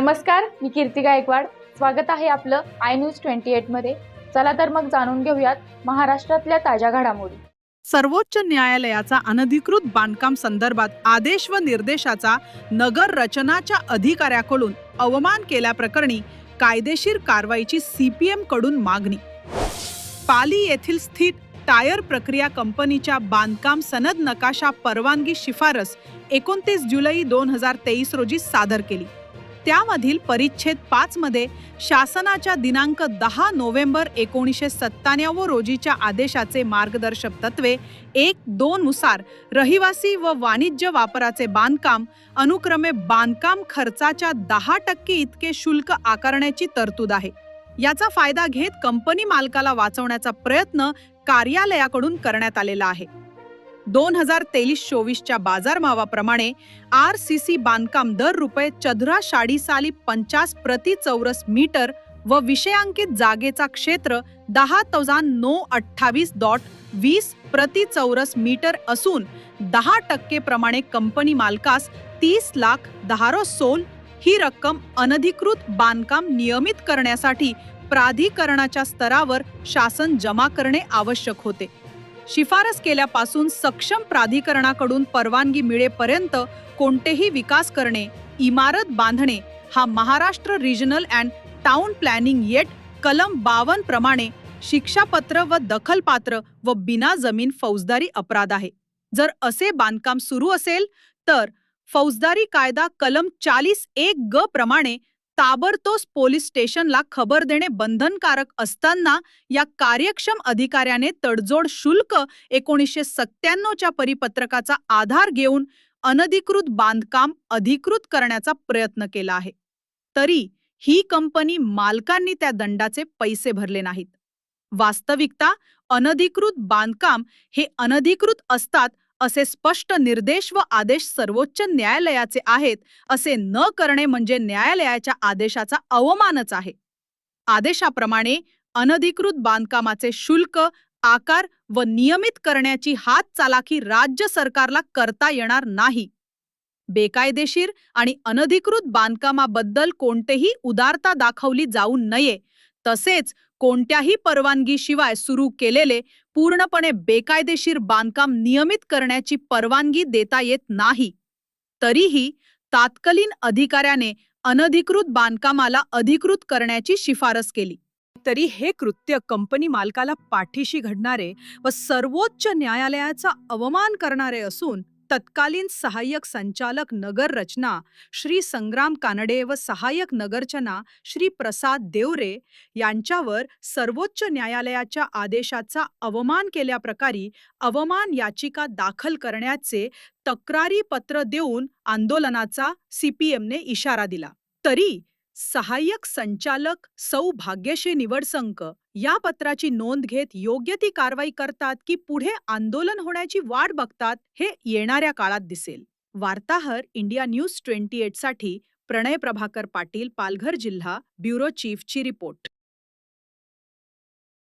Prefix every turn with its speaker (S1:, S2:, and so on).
S1: नमस्कार मी कीर्ती गायकवाड. स्वागत आहे आपलं आय न्यूज ट्वेंटी मध्ये. चला तर मग जाणून घेऊयात महाराष्ट्रातल्या ताज्या घडामोडी.
S2: सर्वोच्च न्यायालयाचा अनधिकृत बांधकाम संदर्भात आदेश व निर्देशाचा नगर रचनाच्या अधिकाऱ्याकडून अवमान केल्याप्रकरणी कायदेशीर कारवाईची सीपीएमकडून मागणी. पाली येथील स्थित टायर प्रक्रिया कंपनीच्या बांधकाम सनद नकाशा परवानगी शिफारस एकोणतीस जुलै दोन हजार तेवीस रोजी सादर केली. त्यामधील परिच्छेद पाच मध्ये शासनाच्या दिनांक दहा नोव्हेंबर एकोणीसशे सत्त्याण्णव रोजीच्या आदेशाचे मार्गदर्शक तत्वे एक दोन नुसार रहिवासी व वाणिज्य वापराचे बांधकाम अनुक्रमे बांधकाम खर्चाच्या दहा टक्के इतके शुल्क आकारण्याची तरतूद आहे. याचा फायदा घेत कंपनी मालकाला वाचवण्याचा प्रयत्न कार्यालयाकडून करण्यात आलेला आहे. दोन हजार तेवीस चोवीसच्या बाजारभावाप्रमाणे आर सी सी बांधकाम दर रुपये चदरा शाडी साली पंचास प्रति चौरस मीटर व विषयांकित जागेचा क्षेत्र दहा तौजान नो अठ्ठावीस डॉट वीस प्रति चौरस मीटर असून दहा टक्के प्रमाणे कंपनी मालकास तीस लाख दहारो सोल ही रक्कम अनधिकृत बांधकाम नियमित करण्यासाठी प्राधिकरणाच्या स्तरावर शासन जमा करणे आवश्यक होते. शिफारस केल्यापासून सक्षम प्राधिकरणाकडून परवानगी मिळेपर्यंत कोणतेही विकास करणे इमारत बांधणे हा Maharashtra regional and town planning act कलम बावन प्रमाणे शिक्षापत्र व दखलपात्र व बिना जमीन फौजदारी अपराध आहे. जर असे बांधकाम सुरू असेल तर फौजदारी कायदा कलम चाळीस एक ग प्रमाणे ताबडतोब पोलीस स्टेशनला खबर देणे बंधनकारक असताना या कार्यक्षम अधिकाऱ्याने तडजोड शुल्क एकोणीसशे सत्त्याण्णवच्या परिपत्रकाचा आधार घेऊन अनधिकृत बांधकाम अधिकृत करण्याचा प्रयत्न केला आहे. तरी ही कंपनी मालकांनी त्या दंडाचे पैसे भरले नाहीत. वास्तविकता अनधिकृत बांधकाम हे अनधिकृत असतात असे स्पष्ट निर्देश व आदेश सर्वोच्च न्यायालयाचे आहेत असे न करणे म्हणजे न्यायालयाच्या आदेशाचा अवमानच आहे. आदेशाप्रमाणे अनधिकृत बांधकामाचे शुल्क आकार व नियमित करण्याची हात चालाकी राज्य सरकारला करता येणार नाही. बेकायदेशीर आणि अनधिकृत बांधकामाबद्दल कोणतेही उदारता दाखवली जाऊ नये. तसेच कोणत्याही परवानगीशिवाय सुरू केलेले पूर्णपणे बेकायदेशीर बांधकाम नियमित करण्याची परवानगी देता येत नाही. तरीही तात्कालीन अधिकाऱ्याने अनधिकृत बांधकामाला अधिकृत करण्याची शिफारस केली. तरी हे कृत्य कंपनी मालकाला पाठीशी घडणारे व सर्वोच्च न्यायालयाचा अवमान करणारे असून तत्कालीन सहाय्यक संचालक नगर रचना श्री संग्राम कानडे व सहाय्यक नगरचना श्री प्रसाद देवरे यांच्यावर सर्वोच्च न्यायालयाच्या आदेशाचा अवमान केल्याप्रकारे अवमान याचिका दाखल करण्याचे तक्रारी पत्र देऊन आंदोलनाचा सीपीएमने इशारा दिला. तरी सहाय्यक संचालक सौ भाग्यश्री निवडसंक या पत्राची नोंद घेत योग्य ती कारवाई करतात की पुढे आंदोलन होण्याची वाट बघतात हे येणाऱ्या काळात दिसेल. वार्ताहर इंडिया न्यूज ट्वेंटी साठी प्रणय प्रभाकर पाटील पालघर जिल्हा ब्युरो चीफची रिपोर्ट.